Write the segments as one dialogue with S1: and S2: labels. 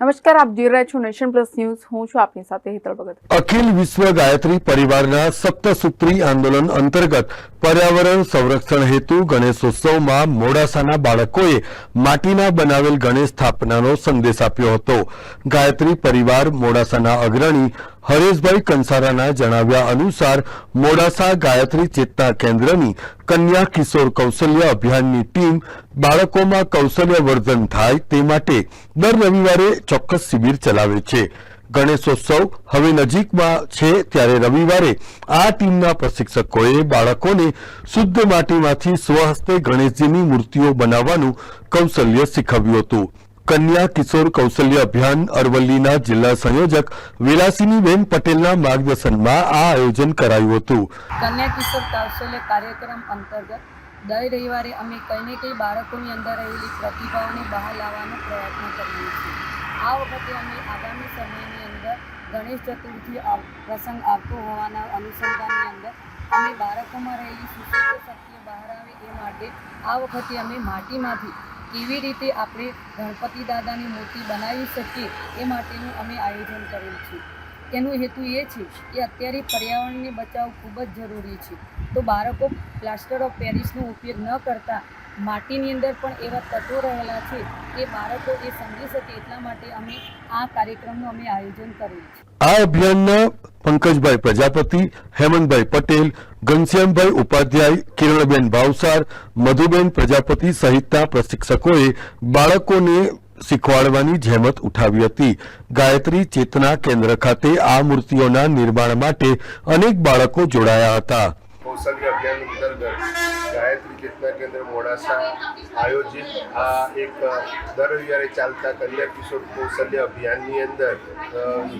S1: નમસ્કાર, આપ જોઈ રહ્યા છો નેશન પ્લસ ન્યૂઝ. હું છું આપની સાથે હેતલ ભગત.
S2: અખિલ વિશ્વ ગાયત્રી પરિવારના સપ્તસૂત્રી આંદોલન અંતર્ગત પર્યાવરણ સંરક્ષણ હેતુ ગણેશોત્સવમાં મોડાસાના બાળકોએ માટીના બનાવેલ ગણેશ સ્થાપનાનો સંદેશ આપ્યો હતો. ગાયત્રી પરિવાર મોડાસાના અગ્રણી હરેશભાઈ કંસારાના જણાવ્યા અનુસાર મોડાસા ગાયત્રી ચેતના કેન્દ્રની કન્યા કિશોર કૌશલ્ય અભિયાનની ટીમ બાળકોમાં કૌશલ્ય વર્ધન થાય તે માટે દર રવિવારે ચોક્કસ શિબિર ચલાવે છે. ગણેશોત્સવ હવે નજીકમાં છે ત્યારે રવિવારે આ ટીમના પ્રશિક્ષકોએ બાળકોને શુદ્ધ માટીમાંથી સ્વહસ્તે ગણેશજીની મૂર્તિઓ બનાવવાનું કૌશલ્ય શીખવ્યું હતું. કન્યા કિશોર કૌશલ્ય અભિયાન અરવલ્લીના જિલ્લા સંયોજક વિલાસિનીબેન પટેલના માર્ગદર્શનમાં આ આયોજન કરાયું હતું.
S3: કન્યા કિશોર કૌશલ્ય કાર્યક્રમ અંતર્ગત દર રવિવારે અમે કંઈ ને કંઈ બાળકોની અંદર રહેલી પ્રતિભાઓને બહાર લાવવાનો પ્રયત્ન કરીએ છીએ. આ વખતે અમે આગામી સમયની અંદર ગણેશ ચતુર્થી પ્રસંગ આવતો હોવાના અનુસંધાનની અંદર અમે બાળકોમાં રહેલી સુશક્ત શક્તિઓ બહાર આવે એ માટે આ વખતે અમે માટીમાંથી કેવી રીતે આપણે ગણપતિ દાદાની મૂર્તિ બનાવી શકીએ એ માટેનું અમે આયોજન કરેલ છે. એનો હેતુ એ છે કે અત્યારે પર્યાવરણને બચાવ ખૂબ જ જરૂરી છે. તો બાળકો પ્લાસ્ટર ઓફ પેરિસનો ઉપયોગ ન કરતા માટીની અંદર પણ એવા તત્વો રહેલા છે કે બાળકો એ સમજી શકે એટલા માટે અમે આ કાર્યક્રમનું અમે આયોજન કરેલ છે.
S2: આ અભિયાનના પંકજભાઈ પ્રજાપતિ, હેમંતભાઈ પટેલ, ઘનશ્યામભાઈ ઉપાધ્યાય, કિરણબેન ભાવસાર, મધુબેન પ્રજાપતિ સહિતના પ્રશિક્ષકોએ બાળકોને શીખવાડવાની જહેમત ઉઠાવી હતી. ગાયત્રી ચેતના કેન્દ્ર ખાતે આ મૂર્તિઓના નિર્માણ માટે અનેક બાળકો જોડાયા હતા.
S4: કૌશલ્ય અભિયાન અંતર્ગત ગાયત્રી ચેતના કેન્દ્ર મોડાસા આયોજિત આ એક દર રવિવારે ચાલતા કન્યા કિશોર કૌશલ્ય અભિયાનની અંદર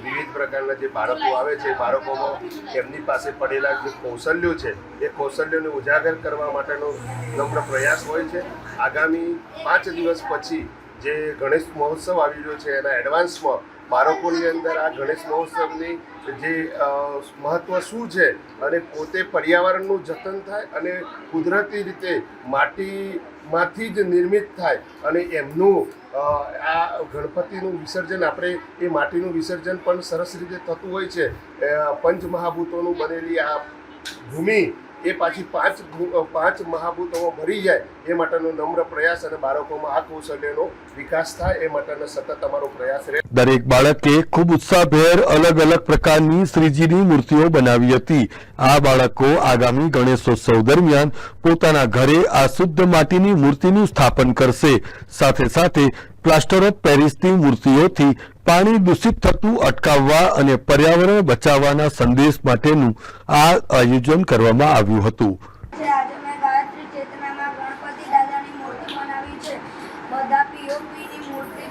S4: વિવિધ પ્રકારના જે બાળકો આવે છે બાળકોમાં એમની પાસે પડેલા જે કૌશલ્યો છે, એ કૌશલ્યોને ઉજાગર કરવા માટેનો નમ્ર પ્રયાસ હોય છે. આગામી પાંચ દિવસ પછી જે ગણેશ મહોત્સવ આવી રહ્યો છે, એના એડવાન્સમાં બાળકોની અંદર આ ગણેશ મહોત્સવની જે મહત્ત્વ શું છે અને પોતે પર્યાવરણનું જતન થાય અને કુદરતી રીતે માટીમાંથી જ નિર્મિત થાય અને એમનું આ ગણપતિનું વિસર્જન આપણે, એ માટીનું વિસર્જન પણ સરસ રીતે થતું હોય છે. પંચમહાભૂતોનું બનેલી આ ભૂમિ એ પાછી પાંચ પાંચ મહાભૂતોમાં ભરી જાય, એ માટેનો નમ્ર પ્રયાસ અને બાળકોમાં આ કૌશલ્યનો વિકાસ થાય, એ માટેનો સતત અમારો પ્રયાસ રહે.
S2: દરેક બાળકે ખૂબ ઉત્સાહભેર અલગ અલગ પ્રકારની શ્રીજીની મૂર્તિઓ બનાવી હતી. આ બાળકો આગામી ગણેશોત્સવ દરમિયાન પોતાના ઘરે આ શુદ્ધ માટીની મૂર્તિનું સ્થાપન કરશે. સાથે સાથે પ્લાસ્ટર ઓફ પેરિસની મૂર્તિઓથી પાણી દૂષિત થતું અટકાવવા અને પર્યાવરણ બચાવવાના સંદેશ માટેનું આ આયોજન કરવામાં આવ્યું હતું.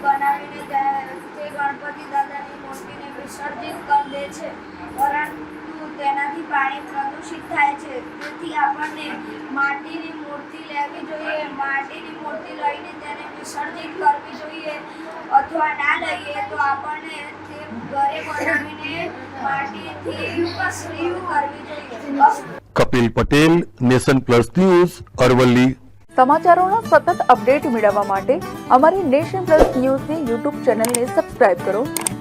S5: બનાવીને ગણપતિ દાદાની મૂર્તિને વિસર્જિત કરી દે છે. તેનાથી પાણી પ્રદૂષિત થાય છે. તેથી આપણને માટીની મૂર્તિ લેવી જોઈએ. માટીની મૂર્તિ લઈને તેને વિસર્જિત કરવી જોઈએ અથવા ના લઈએ તો આપણને તે ઘરે બનાવીને માટીથી કરવી જોઈએ.
S2: Kapil Patel nation plus news Aravalli.
S1: સમાચારોના સતત અપડેટ મેળવવા માટે અમારી નેશન પ્લસ ન્યૂઝની યુટ્યુબ ચેનલને સબસ્ક્રાઇબ કરો.